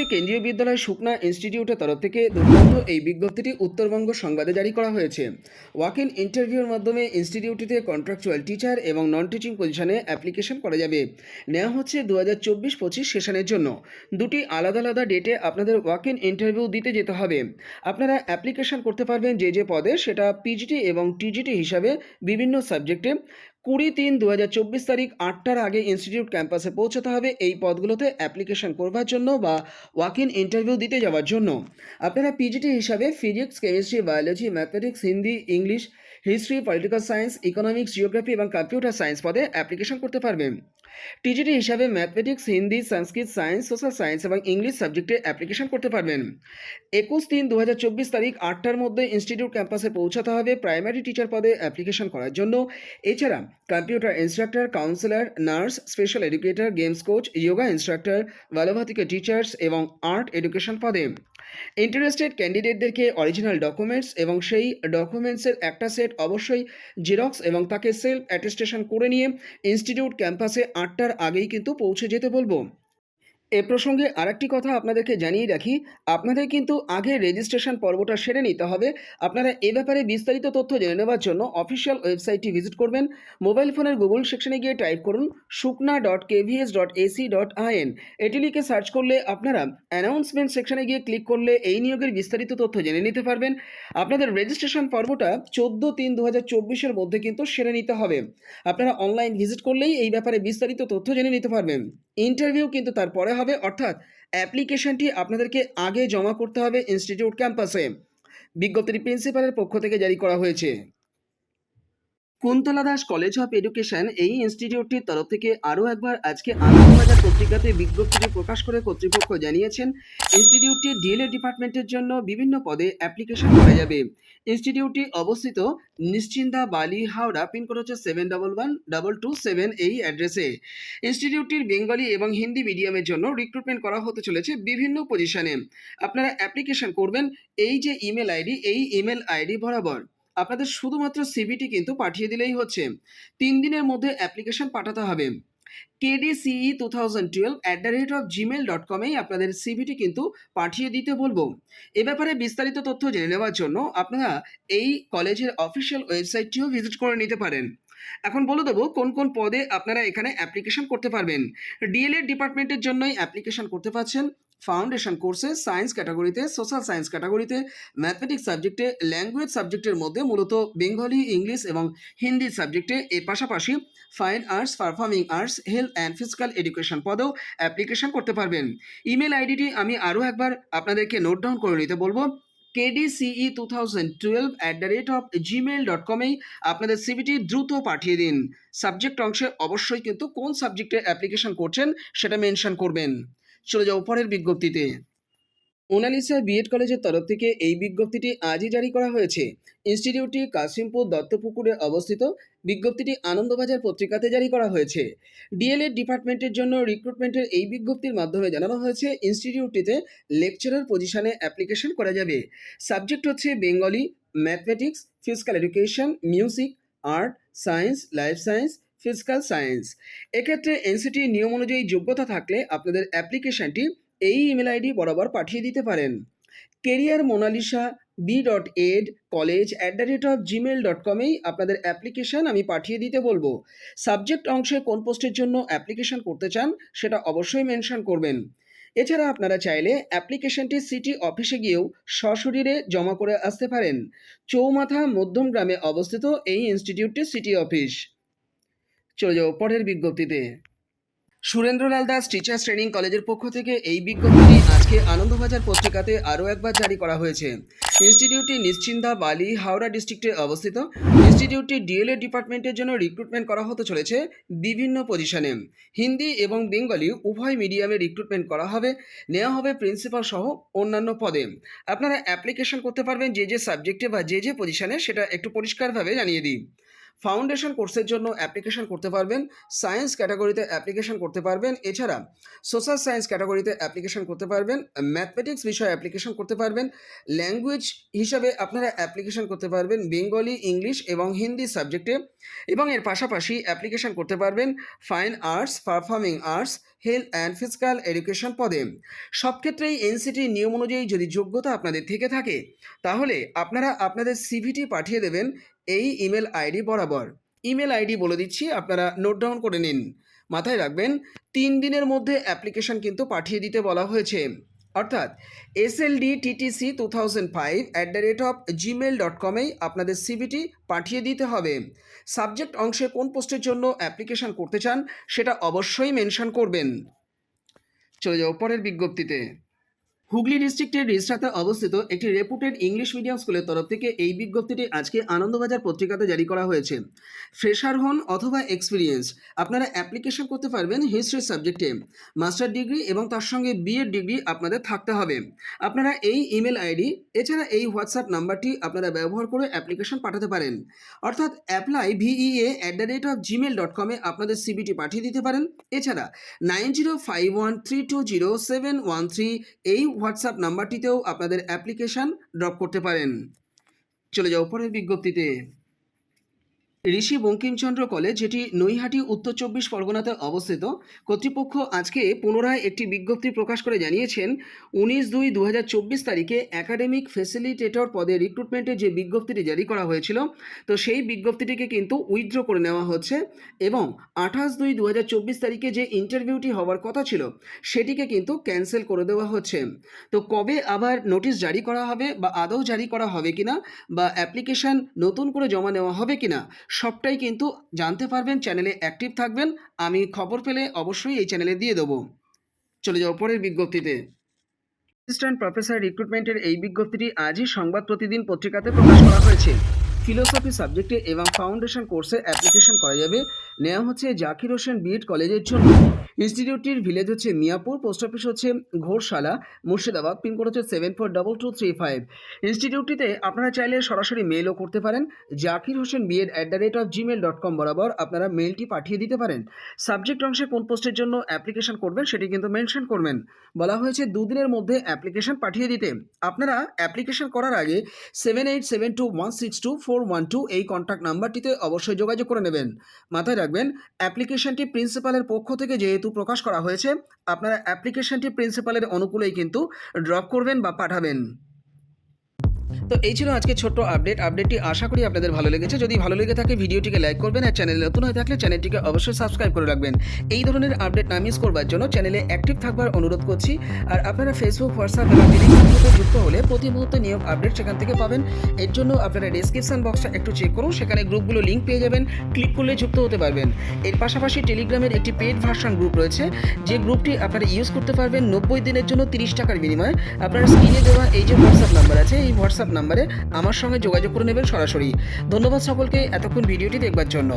PMC কেন্দ্রীয় বিদ্যালয় সুকনা ইনস্টিটিউটের তরফ থেকে দুর্দান্ত এই বিজ্ঞপ্তিটি উত্তরবঙ্গ সংবাদে জারি করা হয়েছে। ওয়াক ইন ইন্টারভিউর মাধ্যমে ইনস্টিটিউটটিতে কন্ট্রাকচুয়াল টিচার এবং নন টিচিং পজিশনে অ্যাপ্লিকেশন করা যাবে। নেওয়া হচ্ছে দু হাজার চব্বিশ পঁচিশ সেশনের জন্য। দুটি আলাদা আলাদা ডেটে আপনাদের ওয়াক ইন ইন্টারভিউ দিতে যেতে হবে। আপনারা অ্যাপ্লিকেশন করতে পারবেন যে যে পদে, সেটা পিজিটি এবং টিজিটি হিসাবে বিভিন্ন সাবজেক্টে কুড়ি তিন দু তারিখ আটটার আগে ইনস্টিটিউট ক্যাম্পাসে পৌঁছাতে হবে এই পদগুলোতে অ্যাপ্লিকেশন করবার জন্য বা ওয়াক ইন ইন্টারভিউ দিতে যাওয়ার জন্য। আপনারা পিজিটি হিসাবে physics, chemistry, biology, mathematics, Hindi, English, history, political science, economics, geography এবং কম্পিউটার সায়েন্স পদে অ্যাপ্লিকেশন করতে পারবেন। টিজিটি হিসাবে mathematics Hindi Sanskrit science social science এবং ইংলিশ সাবজেক্টে অ্যাপ্লিকেশন করতে পারবেন। একুশ তিন দু তারিখ আটটার মধ্যে ইনস্টিটিউট ক্যাম্পাসে পৌঁছাতে হবে প্রাইমারি টিচার পদে অ্যাপ্লিকেশন করার জন্য। এছাড়া computer instructor counsellor nurse special educator games coach yoga instructor Balvatika teachers এবং আর্ট এডুকেশন পদে। ইন্টারেস্টেড ক্যান্ডিডেটদেরকে অরিজিনাল ডকুমেন্টস এবং সেই ডকুমেন্টসের একটা সেট অবশ্যই জেরক্স এবং তাকে সেলফ অ্যাটেস্টেশন করে নিয়ে ইনস্টিটিউট ক্যাম্পাসে আটটার আগেই কিন্তু পৌঁছে যেতে বলব। এ প্রসঙ্গে আরেকটি কথা আপনাদেরকে জানিয়ে রাখি। আপনাদের কিন্তু আগে রেজিস্ট্রেশন পর্বটা সেরে নিতে হবে। আপনারা এ ব্যাপারে বিস্তারিত তথ্য জেনে নেওয়ার জন্য অফিসিয়াল ওয়েবসাইটটি ভিজিট করবেন। মোবাইল ফোনের গুগল সেকশনে গিয়ে টাইপ করুন Sukna dot KVS dot AC dot IN এটি লিখে সার্চ করলে আপনারা অ্যানাউন্সমেন্ট সেকশনে গিয়ে ক্লিক করলে এই নিয়োগের বিস্তারিত তথ্য জেনে নিতে পারবেন। আপনাদের রেজিস্ট্রেশন পর্বটা চোদ্দ তিন দু হাজার চব্বিশের মধ্যে কিন্তু সেরে নিতে হবে। আপনারা অনলাইন ভিজিট করলেই এই ব্যাপারে বিস্তারিত তথ্য জেনে নিতে পারবেন। ইন্টারভিউ কিন্তু তারপরে হবে। অর্থাৎ অ্যাপ্লিকেশনটি আপনাদেরকে আগে জমা করতে হবে ইনস্টিটিউট ক্যাম্পাসে বিজ্ঞপ্তিটি প্রিন্সিপালের পক্ষ থেকে জারি করা হয়েছে। Kuntala Das college of education এই ইনস্টিটিউটটির তরফ থেকে আরও একবার আজকে আনন্দবাজার পত্রিকাতে বিজ্ঞপ্তিটি প্রকাশ করে কর্তৃপক্ষ জানিয়েছেন ইনস্টিটিউটটি ডিএলএ ডিপার্টমেন্টের জন্য বিভিন্ন পদে অ্যাপ্লিকেশন করা যাবে। ইনস্টিটিউটটি অবস্থিত নিশ্চিন্দা বালি হাওড়া পিনকোড হচ্ছে seven double one double two seven এই অ্যাড্রেসে ইনস্টিটিউটটির বেঙ্গলি এবং হিন্দি মিডিয়ামের জন্য রিক্রুটমেন্ট করা হতে চলেছে বিভিন্ন পজিশনে আপনারা অ্যাপ্লিকেশন করবেন, এই যে ইমেল আইডি এই ইমেল আইডি বরাবর। আপনাদের শুধুমাত্র সিবিটি কিন্তু পাঠিয়ে দিলেই হচ্ছে। তিন দিনের মধ্যে অ্যাপ্লিকেশন পাঠাতে হবে। KDCE two thousand twelve at the rate of Gmail dot কমেই আপনাদের সিভিটি কিন্তু পাঠিয়ে দিতে বলব। এ ব্যাপারে বিস্তারিত তথ্য জেনে নেওয়ার জন্য আপনারা এই কলেজের অফিসিয়াল ওয়েবসাইটটিও ভিজিট করে নিতে পারেন। এখন বলে দেবো কোন কোন পদে আপনারা এখানে অ্যাপ্লিকেশন করতে পারবেন। ডিএলএড ডিপার্টমেন্টের জন্যই অ্যাপ্লিকেশন করতে পারছেন। ফাউন্ডেশন কোর্সে সায়েন্স ক্যাটাগরিতে সোশ্যাল সায়েন্স ক্যাটাগরিতে ম্যাথমেটিক্স সাবজেক্টে ল্যাঙ্গুয়েজ সাবজেক্টের মধ্যে মূলত বেঙ্গলি ইংলিশ এবং হিন্দি সাবজেক্টে এর পাশাপাশি fine arts performing arts health and physical education পদেও application করতে পারবেন। ইমেল আইডিটি আমি আরও একবার আপনাদেরকে নোট ডাউন করে নিতে বলব। KDCE two thousand twelve at the rate of Gmail dot কমেই আপনাদের সিভিটি দ্রুত পাঠিয়ে দিন। সাবজেক্ট অংশে অবশ্যই কিন্তু কোন সাবজেক্টে অ্যাপ্লিকেশন করছেন সেটা মেনশন করবেন। চলে যাও পরের বিজ্ঞপ্তিতে। মোনালিসা বিএড কলেজের তরফ থেকে এই বিজ্ঞপ্তিটি আজই জারি করা হয়েছে। ইনস্টিটিউটটি কাশিমপুর দত্তপুকুরে অবস্থিত। বিজ্ঞপ্তিটি আনন্দবাজার পত্রিকাতে জারি করা হয়েছে। ডিএলএড ডিপার্টমেন্টের জন্য রিক্রুটমেন্টের এই বিজ্ঞপ্তির মাধ্যমে জানানো হয়েছে, ইনস্টিটিউটটিতে লেকচারার পজিশনে অ্যাপ্লিকেশন করা যাবে। সাবজেক্ট হচ্ছে Bengali, mathematics, physical education, music, art, science, life science physical science এক্ষেত্রে এনসিটি নিয়ম অনুযায়ী যোগ্যতা থাকলে আপনাদের অ্যাপ্লিকেশনটি এই ইমেল আইডি বরাবর পাঠিয়ে দিতে পারেন। Career Monalisa B dot Ed college at the rate of Gmail dot কমেই আপনাদের অ্যাপ্লিকেশন আমি পাঠিয়ে দিতে বলব। সাবজেক্ট অংশে কোন পোস্টের জন্য অ্যাপ্লিকেশন করতে চান সেটা অবশ্যই মেনশন করবেন। এছাড়া আপনারা চাইলে অ্যাপ্লিকেশনটি সিটি অফিসে গিয়েও সশরীরে জমা করে আসতে পারেন। চৌমাথা মধ্যম গ্রামে অবস্থিত এই ইনস্টিটিউটটি সিটি অফিস চলে যাও পরের বিজ্ঞপ্তিতে। সুরেন্দ্রলাল দাস টিচার্স ট্রেনিং কলেজের পক্ষ থেকে এই বিজ্ঞপ্তিটি আজকে আনন্দবাজার পত্রিকাতে আরও একবার জারি করা হয়েছে। ইনস্টিটিউটটি নিশ্চিন্দা বালি, হাওড়া ডিস্ট্রিক্টে অবস্থিত। ইনস্টিটিউটটি ডিএলএ ডিপার্টমেন্টের জন্য রিক্রুটমেন্ট করা হতে চলেছে বিভিন্ন পজিশনে হিন্দি এবং বেঙ্গলি উভয় মিডিয়ামে রিক্রুটমেন্ট করা হবে, নেওয়া হবে প্রিন্সিপাল সহ অন্যান্য পদে। আপনারা অ্যাপ্লিকেশন করতে পারবেন যে যে সাবজেক্টে বা যে যে পজিশনে সেটা একটু পরিষ্কারভাবে জানিয়ে দিই। ফাউন্ডেশন কোর্সের জন্য অ্যাপ্লিকেশন করতে পারবেন সায়েন্স ক্যাটাগরিতে অ্যাপ্লিকেশন করতে পারবেন, এছাড়া সোশ্যাল সায়েন্স ক্যাটাগরিতে অ্যাপ্লিকেশন করতে পারবেন ম্যাথমেটিক্স বিষয়ে অ্যাপ্লিকেশন করতে পারবেন ল্যাঙ্গুয়েজ হিসাবে আপনারা অ্যাপ্লিকেশন করতে পারবেন বেঙ্গলি ইংলিশ এবং হিন্দি সাবজেক্টে এবং এর পাশাপাশি অ্যাপ্লিকেশন করতে পারবেন fine arts performing arts health and physical education পদে। সব ক্ষেত্রেই এনসিটির নিয়ম অনুযায়ী যদি যোগ্যতা আপনাদের থেকে থাকে, তাহলে আপনারা আপনাদের সিভিটি পাঠিয়ে দেবেন এই ইমেল আইডি বরাবর। ইমেল আইডি বলে দিচ্ছি, আপনারা নোট ডাউন করে নিন। মাথায় রাখবেন, তিন দিনের মধ্যে অ্যাপ্লিকেশন কিন্তু পাঠিয়ে দিতে বলা হয়েছে। অর্থাৎ S L D TTC two thousand five at the rate of Gmail dot কমেই আপনাদের সিবিটি পাঠিয়ে দিতে হবে। সাবজেক্ট অংশে কোন পোস্টের জন্য অ্যাপ্লিকেশন করতে চান, সেটা অবশ্যই মেনশন করবেন। চলে যাও পরের বিজ্ঞপ্তিতে। হুগলি ডিস্ট্রিক্টের রিসরাতে অবস্থিত একটি রেপুটেড ইংলিশ মিডিয়াম স্কুলের তরফ থেকে এই বিজ্ঞপ্তিটি আজকে আনন্দবাজার পত্রিকাতে জারি করা হয়েছে। ফ্রেশার হন অথবা এক্সপিরিয়েন্স, আপনারা অ্যাপ্লিকেশন করতে পারবেন হিস্ট্রি সাবজেক্টে। মাস্টার ডিগ্রি এবং তার সঙ্গে বিএড ডিগ্রি আপনাদের থাকতে হবে। আপনারা এই ইমেল আইডি, এছাড়া এই হোয়াটসঅ্যাপ নাম্বারটি আপনারা ব্যবহার করে অ্যাপ্লিকেশন পাঠাতে পারেন। অর্থাৎ apply VEA at the rate of Gmail dot কমে আপনাদের সিবিটি পাঠিয়ে দিতে পারেন। এছাড়া nine zero five one three two zero seven one three এই হোয়াটসঅ্যাপ নাম্বারটিতেও আপনাদের অ্যাপ্লিকেশান ড্রপ করতে পারেন। চলে যাও পরের বিজ্ঞপ্তিতে। ঋষি বঙ্কিমচন্দ্র কলেজ, যেটি নৈহাটি, উত্তর চব্বিশ পরগনাতে অবস্থিত। কর্তৃপক্ষ আজকে পুনরায় একটি বিজ্ঞপ্তি প্রকাশ করে জানিয়েছেন, উনিশ দুই দু তারিখে একাডেমিক ফেসিলিটেটর পদে রিক্রুটমেন্টের যে বিজ্ঞপ্তিটি জারি করা হয়েছিল, তো সেই বিজ্ঞপ্তিটিকে কিন্তু উইথড্র করে নেওয়া হচ্ছে এবং আঠাশ দুই দু তারিখে যে ইন্টারভিউটি হওয়ার কথা ছিল, সেটিকে কিন্তু ক্যান্সেল করে দেওয়া হচ্ছে। তো কবে আবার নোটিশ জারি করা হবে বা আদৌ জারি করা হবে কিনা বা অ্যাপ্লিকেশান নতুন করে জমা নেওয়া হবে কিনা সবটাই কিন্তু জানতে পারবেন, চ্যানেলে অ্যাক্টিভ থাকবেন। আমি খবর পেলে অবশ্যই এই চ্যানেলে দিয়ে দেবো। চলে যাও পরের বিজ্ঞপ্তিতে। অ্যাসিস্ট্যান্ট প্রফেসর রিক্রুটমেন্টের এই বিজ্ঞপ্তিটি আজই সংবাদ প্রতিদিন পত্রিকাতে প্রকাশ করা হয়েছে। ফিলোসফি সাবজেক্টে এবং ফাউন্ডেশন কোর্সে অ্যাপ্লিকেশন করা যাবে। নেওয়া হচ্ছে জাকির হোসেন বিএড কলেজের জন্য। ইনস্টিটিউটটির ভিলেজ হচ্ছে মিয়াপুর, পোস্ট অফিস হচ্ছে ঘোরশালা মুর্শিদাবাদ পিনকোড হচ্ছে seven four double two three five ইনস্টিটিউটটিতে আপনারা চাইলে সরাসরি মেলও করতে পারেন। Zakir Hossain BEd at the rate of Gmail dot com বরাবর আপনারা মেলটি পাঠিয়ে দিতে পারেন। সাবজেক্ট অংশে কোন পোস্টের জন্য অ্যাপ্লিকেশন করবেন সেটি কিন্তু মেনশন করবেন। বলা হয়েছে দুদিনের মধ্যে অ্যাপ্লিকেশন পাঠিয়ে দিতে। আপনারা অ্যাপ্লিকেশন করার আগে seven eight seven two one six two four one two এই কন্ট্যাক্ট নাম্বারটিতে অবশ্যই যোগাযোগ করে নেবেন। মাথায় রাখবেন অ্যাপ্লিকেশনটি প্রিন্সিপালের পক্ষ থেকে যেহেতু প্রকাশ করা হয়েছে, আপনারা অ্যাপ্লিকেশনটি প্রিন্সিপালের অনুকূলেই কিন্তু ড্রপ করবেন বা পাঠাবেন। তো এই ছিল আজকে ছোট্ট আপডেট আপডেটটি আশা করি আপনাদের ভালো লেগেছে। যদি ভালো লেগে থাকে, ভিডিওটিকে লাইক করবেন আর চ্যানেলে নতুন হয়ে থাকলে চ্যানেলটিকে অবশ্যই সাবস্ক্রাইব করে রাখবেন। এই ধরনের আপডেট না মিস করবার জন্য চ্যানেলে অ্যাক্টিভ থাকবার অনুরোধ করছি। আর আপনারা ফেসবুক হোয়াটসঅ্যাপ এবং টেলিগ্রামে যুক্ত হলে প্রতি মুহূর্তে নিয়োগ আপডেট সেখান থেকে পাবেন। এর জন্য আপনারা ডিসক্রিপশন বক্সটা একটু চেক করুন। সেখানে গ্রুপগুলো লিঙ্ক পেয়ে যাবেন। ক্লিক করলে যুক্ত হতে পারবেন। এর পাশাপাশি টেলিগ্রামের একটি পেড ভার্সন গ্রুপ রয়েছে। যে গ্রুপটি আপনারা ইউজ করতে পারবেন নব্বই দিনের জন্য তিরিশ টাকার বিনিময়ে। আপনারা স্ক্রিনে দেওয়া এই যে হোয়াটসঅ্যাপ নাম্বার আছে, এই হোয়াটসঅ্যাপ নাম্বারে আমার সঙ্গে যোগাযোগ করে নেবেন সরাসরি। ধন্যবাদ সকলকে এতক্ষণ ভিডিওটি দেখবার জন্য।